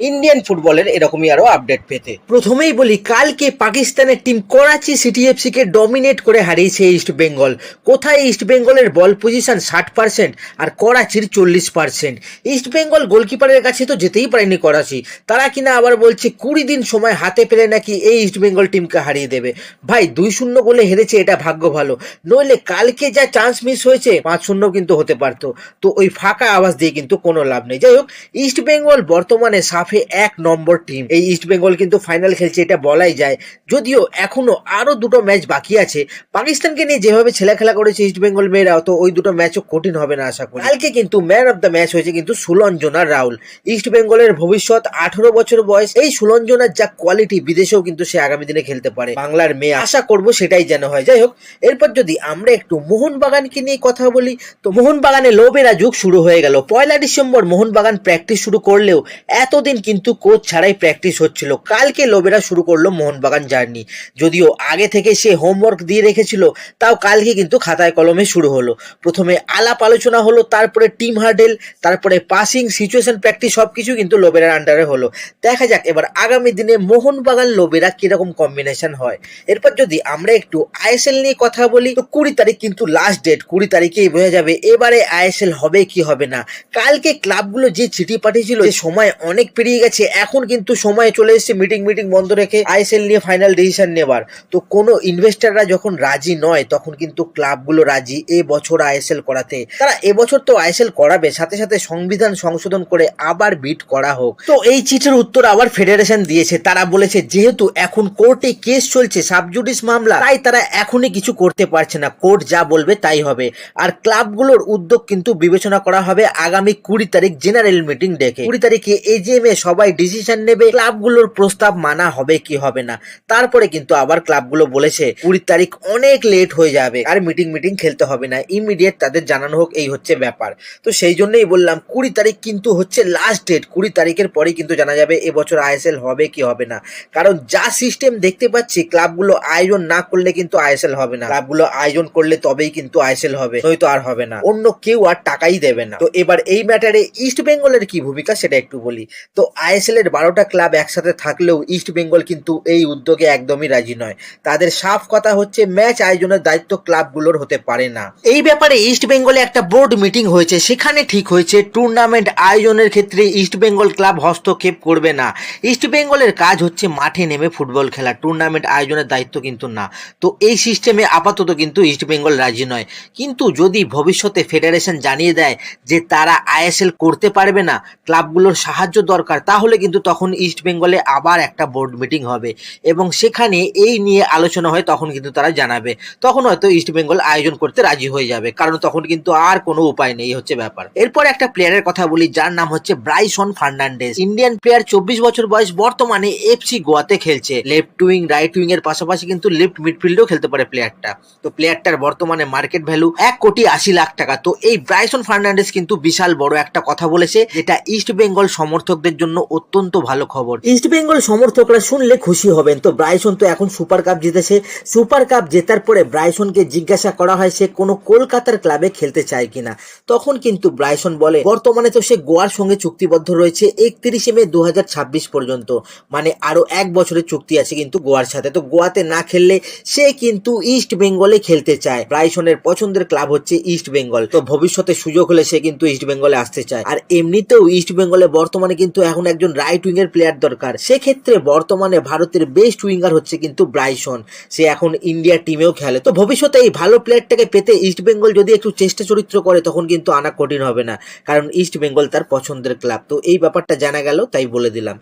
Indian ফুটবলের এরকমই আরও আপডেট পেতে। প্রথমেই বলি, কালকে পাকিস্তানের টিম করাচি সিটিএফসি কে ডমিনেট করে হারিয়েছে ইস্ট বেঙ্গল কোথায় ইস্ট বেঙ্গলের বল পজিশন ষাট পার্সেন্ট আর করাচির চল্লিশ পার্সেন্ট ইস্ট বেঙ্গল গোলকিপারের কাছে তো যেতেই পারেনি করাচি। তারা কিনা আবার বলছে, কুড়ি দিন সময় হাতে পেলে নাকি এই ইস্ট বেঙ্গল টিমকে হারিয়ে দেবে। ভাই, দুই শূন্য গোলে হেরেছে, এটা ভাগ্য ভালো। নইলে কালকে যা চান্স মিস হয়েছে, পাঁচ শূন্য কিন্তু হতে পারতো। তো ওই ফাঁকা আওয়াজ দিয়ে কিন্তু কোনো লাভ নেই। যাই হোক ইস্ট বেঙ্গল বর্তমানে সাফে এক নম্বর টিম এই ইস্ট বেঙ্গল কিন্তু ফাইনাল খেলছে, এটা বলাই যায়। যদিও এখনও আরও দুটো ম্যাচ বাকি আছে। পাকিস্তানকে নিয়ে যেভাবে ছেলে খেলা করেছে ইস্ট বেঙ্গল মেয়েরা, তো ওই দুটো ম্যাচও কঠিন হবে না আশা করি। কালকে কিন্তু ম্যান অফ দ্য ম্যাচ হয়েছে কিন্তু সুলঞ্জনা রাউল ইস্ট বেঙ্গলের ভবিষ্যৎ আঠারো বছর বয়স, এই সুলঞ্জনার যা কোয়ালিটি বিদেশেও কিন্তু সে আগামী দিনে খেলতে পারে। বাংলার মেয়ে আশা করব সেটাই যেন হয়। যাই হোক, এরপর যদি আমরা একটু মোহনবাগানকে নিয়ে কথা বলি, তো মোহনবাগানে লোবেরা যুগ শুরু হয়ে গেল। পয়লা ডিসেম্বর মোহনবাগান প্র্যাকটিস শুরু করলেও এতদিন কিন্তু কোচ ছাড়াই প্র্যাকটিস হচ্ছিল। কালকে লোবেরা শুরু করল মোহনবাগান জার্নি। যদিও আগে থেকে সে হোমওয়ার্ক দিয়ে রেখেছিল, তাও কালকে কিন্তু খাতায় কলমে শুরু হলো। প্রথমে আলাপ আলোচনা হলো, তারপরে টিম হার্ডেল তারপরে পাসিং সিচুয়েশন প্র্যাকটিস সব কিছু কিন্তু লোবেরার আন্ডারে হলো। দেখা যাক এবার আগামী দিনে মোহনবাগান লোবেরা কীরকম কম্বিনেশন হয়। এরপর যদি আমরা একটু আইএসএল নিয়ে কথা বলি, তো কুড়ি তারিখ কিন্তু লাস্ট ডেট কুড়ি তারিখেই বোঝা যাবে এবারে আইএসএল হবে কি হবে না। কালকে ক্লাবগুলো যে চিঠি পাঠিয়েছিল সময় অনেক পেরিয়ে গেছে। এখন কিন্তু সময় চলে এসেছে মিটিং মিটিং বন্ধ রেখে আইএসএল নিয়ে ফাইনাল ডিসিশন নেবার। তো কোনো ইনভেস্টাররা যখন রাজি নয়, তখন কিন্তু ক্লাবগুলো রাজি এ বছর আইএসএল করাতে। তারা এবছর তো আইএসএল করাবে, সাথে সাথে সংবিধান সংশোধন করে আবার বিট করা হোক। তো এই চিঠির উত্তর আবার ফেডারেশন দিয়েছে। তারা বলেছে, যেহেতু এখন কোর্টে কেস চলছে সাবজুডিস মামলা, তাই তারা এখনই কিছু করতে পারছে না। কোর্ট যা বলবে তাই হবে। আর ক্লাবগুলোর উদ্যোগ কিন্তু বিবেচনা করা হবে আগামী কুড়ি তারিখ জেনারেল মিটিং ডেকে কুড়ি তারিখে এজিএম এ সবাই ডিসিশন নেবে ক্লাবগুলোর প্রস্তাব মানা হবে কি হবে না। তারপরে কিন্তু আবার ক্লাবগুলো বলেছে, কুড়ি তারিখ অনেক লেট হয়ে যাবে, আর মিটিং মিটিং খেলতে হবে না। ইমিডিয়েট তাদের জানানো হোক, এই হচ্ছে ব্যাপার। তো সেই জন্যই বললাম, কুড়ি তারিখ কিন্তু হচ্ছে লাস্ট ডেট কুড়ি তারিখের পরেই কিন্তু জানা যাবে এবছর আইএসএল হবে কি হবে না। কারণ যা সিস্টেম দেখতে পাচ্ছি ক্লাবগুলো আয়োজন না করলে কিন্তু আইএসএল হবে না। ক্লাবগুলো আয়োজন করলে তবেই কিন্তু আইএসএল হবে, নয়তো আর হবে না। অন্য কেউ আর টাকাই দেবে না। তো এবার এই ম্যাটারে ইস্ট বেঙ্গলের কি ভূমিকা সেটা একটু বলি। তো আইএসএল এর বারোটা ক্লাব একসাথে থাকলেও ইস্ট বেঙ্গল কিন্তু এই উদ্যোগে একদমই রাজি নয়। তাদের সাফ কথা হচ্ছে, ম্যাচ আয়োজনের দায়িত্ব ক্লাবগুলোর হতে পারে না। এই ব্যাপারে ইস্ট বেঙ্গলে একটা বোর্ড মিটিং হয়েছে। সেখানে ঠিক হয়েছে, টুর্নামেন্ট আয়োজনের ক্ষেত্রে ইস্ট বেঙ্গল ক্লাব হস্তক্ষেপ করবে না। ইস্ট বেঙ্গলের কাজ হচ্ছে মাঠে নেমে ফুটবল খেলা, টুর্নামেন্ট আয়োজনের দায়িত্ব কিন্তু না। তো এই সিস্টেমে আপাতত কিন্তু ইস্ট বেঙ্গল রাজি নয়। কিন্তু যদি ভবিষ্যতে ফেডারেশন জানিয়ে দেয় যে তারা আইএসএল করতে পারবে না, ক্লাবগুলোর সাহায্য দরকার তাহলে কিন্তু তখন ইস্ট বেঙ্গলে আবার একটা বোর্ড মিটিং হবে। এবং সেখানে এই নিয়ে আলোচনা হয়, তখন কিন্তু তারা জানাবে। তখন হয়তো ইস্ট বেঙ্গল আয়োজন করতে রাজি হয়ে যাবে, কারণ তখন কিন্তু আর কোনো উপায় নেই হচ্ছে ব্যাপার। এরপর একটা প্লেয়ারের কথা বলি, যার নাম হচ্ছে ব্রাইসন ফার্নান্ডেস ইন্ডিয়ান প্লেয়ার চব্বিশ বছর বয়স, বর্তমানে এফসি গোয়াতে খেলছে। লেফট উইং রাইট উইং এর পাশাপাশি কিন্তু লেফট মিডফিল্ডেও খেলতে পারে প্লেয়ারটা তো প্লেয়ারটার বর্তমানে মার্কেট ভ্যালু এক কোটি আশি লাখ টাকা। তো এই ব্রাইসন ফার্নান্ডেস কিন্তু বিশাল বড় একটা কথা বলেছে, যেটা ইস্ট বেঙ্গল সমর্থকদের জন্য অত্যন্ত ভালো খবর। ইস্ট বেঙ্গল সমর্থকরা শুনলে খুশি হবেন। তো ব্রাইসন তো এখন সুপার কাপ জিতেছে। সুপার কাপ জেতার পরে ব্রাইসনকে জিজ্ঞাসা করা হয় সে কোনো কলকাতার ক্লাবে খেলতে চায় কিনা। তখন কিন্তু ব্রাইসন বলে, বর্তমানে তো সে গোয়ার সঙ্গে চুক্তিবদ্ধ রয়েছে একত্রিশে মে দু হাজার ছাব্বিশ পর্যন্ত। মানে আরও এক বছরের চুক্তি আছে কিন্তু গোয়ার সাথে। তো গোয়াতে না খেললে সে কিন্তু ইস্ট বেঙ্গলে খেলতে চায়। ব্রাইসনের পছন্দের ক্লাব হচ্ছে ইস্ট বেঙ্গল তো ভবিষ্যতে সুযোগ হলে সে কিন্তু ইস্ট বেঙ্গলে আসতে চায়। আর এমনিতেও ইস্ট বেঙ্গলে বর্তমানে কিন্তু এখন একজন রাইট উইংয়ের প্লেয়ার দরকার। সেক্ষেত্রে বর্তমানে ভারতের বেস্ট উইঙ্গার হচ্ছে কিন্তু ব্রাইসন সে এখন ইন্ডিয়া টিমেও খেলে। তো ভবিষ্যতে এই ভালো প্লেয়ারটাকে পেতে ইস্ট বেঙ্গল যদি একটু চেষ্টা চরিত্র করে, তখন কিন্তু আনা কঠিন হবে না। কারণ ইস্ট বেঙ্গল তার পছন্দের ক্লাব তো এই ব্যাপারটা জানা গেল, তাই বলে দিলাম।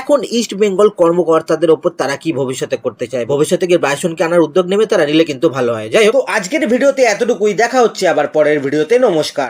এখন ইস্ট বেঙ্গল কর্মকর্তাদের ওপর তারা কি ভবিষ্যতে করতে চায়? ভবিষ্যতে গিয়ে ব্রাইসনকে আনার উদ্যোগ নেবে? তারা নিলে কিন্তু ভালো হয়। যাই হোক আজকের ভিডিওতে এতটুকুই। দেখা হচ্ছে আবার পরের ভিডিওতে। নমস্কার।